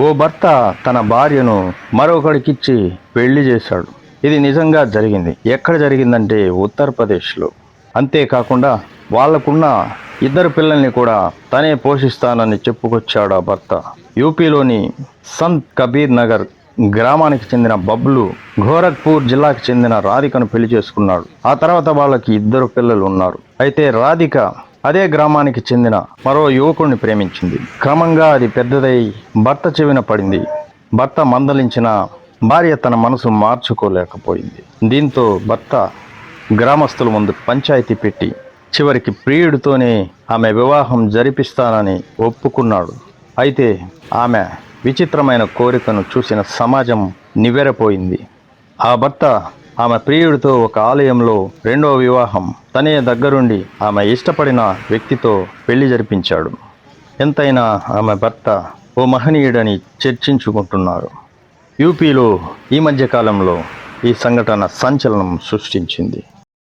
ఓ భర్త తన భార్యను మరొకడికిచ్చి పెళ్ళి చేశాడు. ఇది నిజంగా జరిగింది. ఎక్కడ జరిగిందంటే ఉత్తరప్రదేశ్లో. అంతేకాకుండా వాళ్ళకున్న ఇద్దరు పిల్లల్ని కూడా తనే పోషిస్తానని చెప్పుకొచ్చాడు ఆ భర్త. యూపీలోని సంత్ కబీర్ నగర్ గ్రామానికి చెందిన బబ్లు గోరఖ్పూర్ జిల్లాకు చెందిన రాధికను పెళ్ళి చేసుకున్నాడు. ఆ తర్వాత వాళ్ళకి ఇద్దరు పిల్లలు ఉన్నారు. అయితే రాధిక అదే గ్రామానికి చెందిన మరో యువకుడిని ప్రేమించింది. క్రమంగా అది పెద్దదై భర్త చెవిన పడింది. భర్త మందలించిన భార్య తన మనసు మార్చుకోలేకపోయింది. దీంతో భర్త గ్రామస్తుల ముందు పంచాయతీ పెట్టి చివరికి ప్రియుడితోనే ఆమె వివాహం జరిపిస్తానని ఒప్పుకున్నాడు. అయితే ఆమె విచిత్రమైన కోరికను చూసిన సమాజం నివ్వెరపోయింది. ఆ భర్త ఆమె ప్రియుడితో ఒక ఆలయంలో రెండో వివాహం. తనే దగ్గరుండి ఆమె ఇష్టపడిన వ్యక్తితో పెళ్ళి జరిపించాడు. ఎంతైనా ఆమె భర్త ఓ మహనీయుడని చర్చించుకుంటున్నారు. యూపీలో ఈ మధ్యకాలంలో ఈ సంఘటన సంచలనం సృష్టించింది.